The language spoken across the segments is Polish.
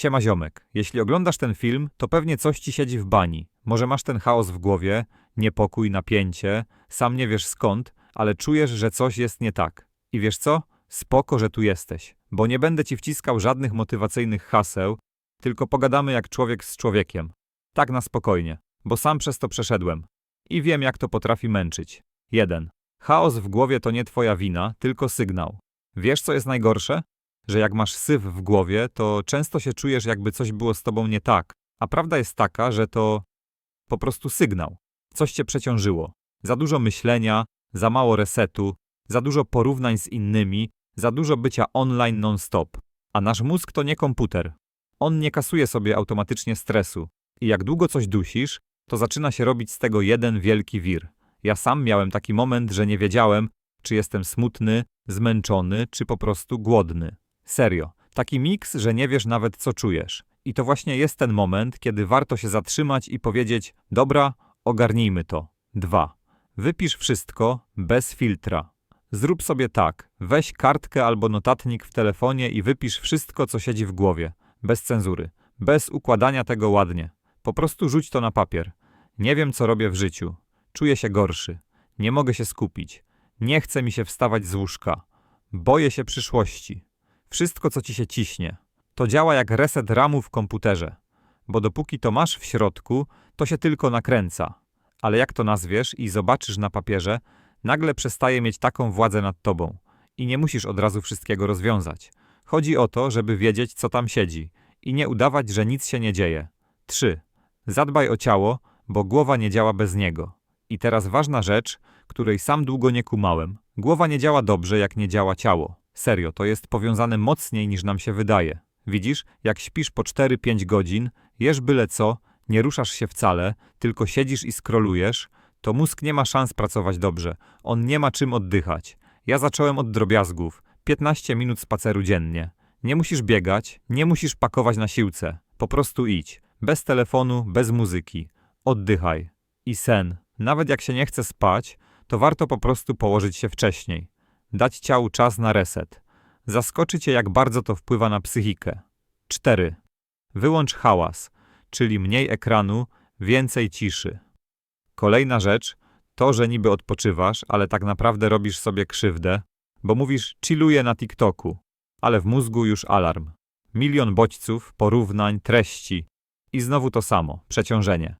Siema ziomek, jeśli oglądasz ten film, to pewnie coś ci siedzi w bani. Może masz ten chaos w głowie, niepokój, napięcie, sam nie wiesz skąd, ale czujesz, że coś jest nie tak. I wiesz co? Spoko, że tu jesteś, bo nie będę ci wciskał żadnych motywacyjnych haseł, tylko pogadamy jak człowiek z człowiekiem. Tak na spokojnie, bo sam przez to przeszedłem. I wiem, jak to potrafi męczyć. 1. Chaos w głowie to nie twoja wina, tylko sygnał. Wiesz, co jest najgorsze? Że jak masz syf w głowie, to często się czujesz, jakby coś było z tobą nie tak. A prawda jest taka, że to po prostu sygnał. Coś cię przeciążyło. Za dużo myślenia, za mało resetu, za dużo porównań z innymi, za dużo bycia online non-stop. A nasz mózg to nie komputer. On nie kasuje sobie automatycznie stresu. I jak długo coś dusisz, to zaczyna się robić z tego jeden wielki wir. Ja sam miałem taki moment, że nie wiedziałem, czy jestem smutny, zmęczony, czy po prostu głodny. Serio. Taki miks, że nie wiesz nawet, co czujesz. I to właśnie jest ten moment, kiedy warto się zatrzymać i powiedzieć: Dobra, ogarnijmy to. 2. Wypisz wszystko bez filtra. Zrób sobie tak: weź kartkę albo notatnik w telefonie i wypisz wszystko, co siedzi w głowie. Bez cenzury. Bez układania tego ładnie. Po prostu rzuć to na papier. Nie wiem, co robię w życiu. Czuję się gorszy. Nie mogę się skupić. Nie chce mi się wstawać z łóżka. Boję się przyszłości. Wszystko, co ci się ciśnie. To działa jak reset ramu w komputerze. Bo dopóki to masz w środku, to się tylko nakręca. Ale jak to nazwiesz i zobaczysz na papierze, nagle przestaje mieć taką władzę nad tobą. I nie musisz od razu wszystkiego rozwiązać. Chodzi o to, żeby wiedzieć, co tam siedzi i nie udawać, że nic się nie dzieje. 3. Zadbaj o ciało, bo głowa nie działa bez niego. I teraz ważna rzecz, której sam długo nie kumałem. Głowa nie działa dobrze, jak nie działa ciało. Serio, to jest powiązane mocniej niż nam się wydaje. Widzisz, jak śpisz po 4-5 godzin, jesz byle co, nie ruszasz się wcale, tylko siedzisz i skrolujesz, to mózg nie ma szans pracować dobrze. On nie ma czym oddychać. Ja zacząłem od drobiazgów. 15 minut spaceru dziennie. Nie musisz biegać, nie musisz pakować na siłce. Po prostu idź. Bez telefonu, bez muzyki. Oddychaj. I sen. Nawet jak się nie chce spać, to warto po prostu położyć się wcześniej. Dać ciału czas na reset. Zaskoczy cię, jak bardzo to wpływa na psychikę. 4. Wyłącz hałas, czyli mniej ekranu, więcej ciszy. Kolejna rzecz to, że niby odpoczywasz, ale tak naprawdę robisz sobie krzywdę, bo mówisz chilluję na TikToku, ale w mózgu już alarm. Milion bodźców, porównań, treści. I znowu to samo, przeciążenie.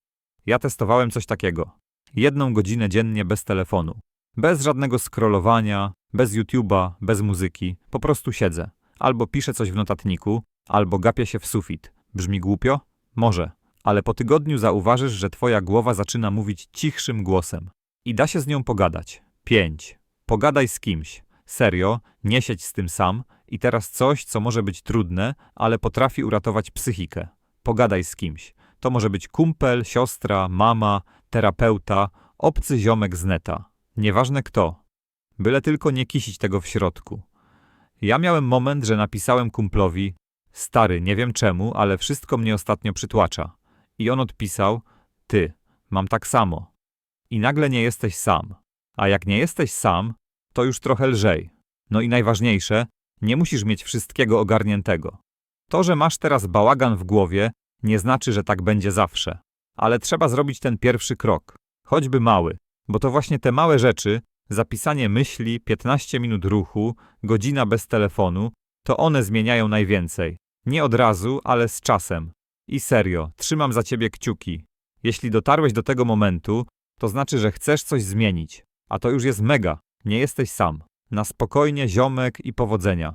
Ja testowałem coś takiego. Jedną godzinę dziennie bez telefonu. Bez żadnego scrollowania, bez YouTube'a, bez muzyki. Po prostu siedzę. Albo piszę coś w notatniku, albo gapię się w sufit. Brzmi głupio? Może. Ale po tygodniu zauważysz, że twoja głowa zaczyna mówić cichszym głosem. I da się z nią pogadać. 5. Pogadaj z kimś. Serio, nie siedź z tym sam. I teraz coś, co może być trudne, ale potrafi uratować psychikę. Pogadaj z kimś. To może być kumpel, siostra, mama, terapeuta, obcy ziomek z neta. Nieważne kto. Byle tylko nie kisić tego w środku. Ja miałem moment, że napisałem kumplowi: Stary, nie wiem czemu, ale wszystko mnie ostatnio przytłacza. I on odpisał: Ty, mam tak samo. I nagle nie jesteś sam. A jak nie jesteś sam, to już trochę lżej. No i najważniejsze, nie musisz mieć wszystkiego ogarniętego. To, że masz teraz bałagan w głowie, nie znaczy, że tak będzie zawsze. Ale trzeba zrobić ten pierwszy krok, choćby mały, bo to właśnie te małe rzeczy, zapisanie myśli, 15 minut ruchu, godzina bez telefonu, to one zmieniają najwięcej. Nie od razu, ale z czasem. I serio, trzymam za ciebie kciuki. Jeśli dotarłeś do tego momentu, to znaczy, że chcesz coś zmienić. A to już jest mega. Nie jesteś sam. Na spokojnie, ziomek i powodzenia.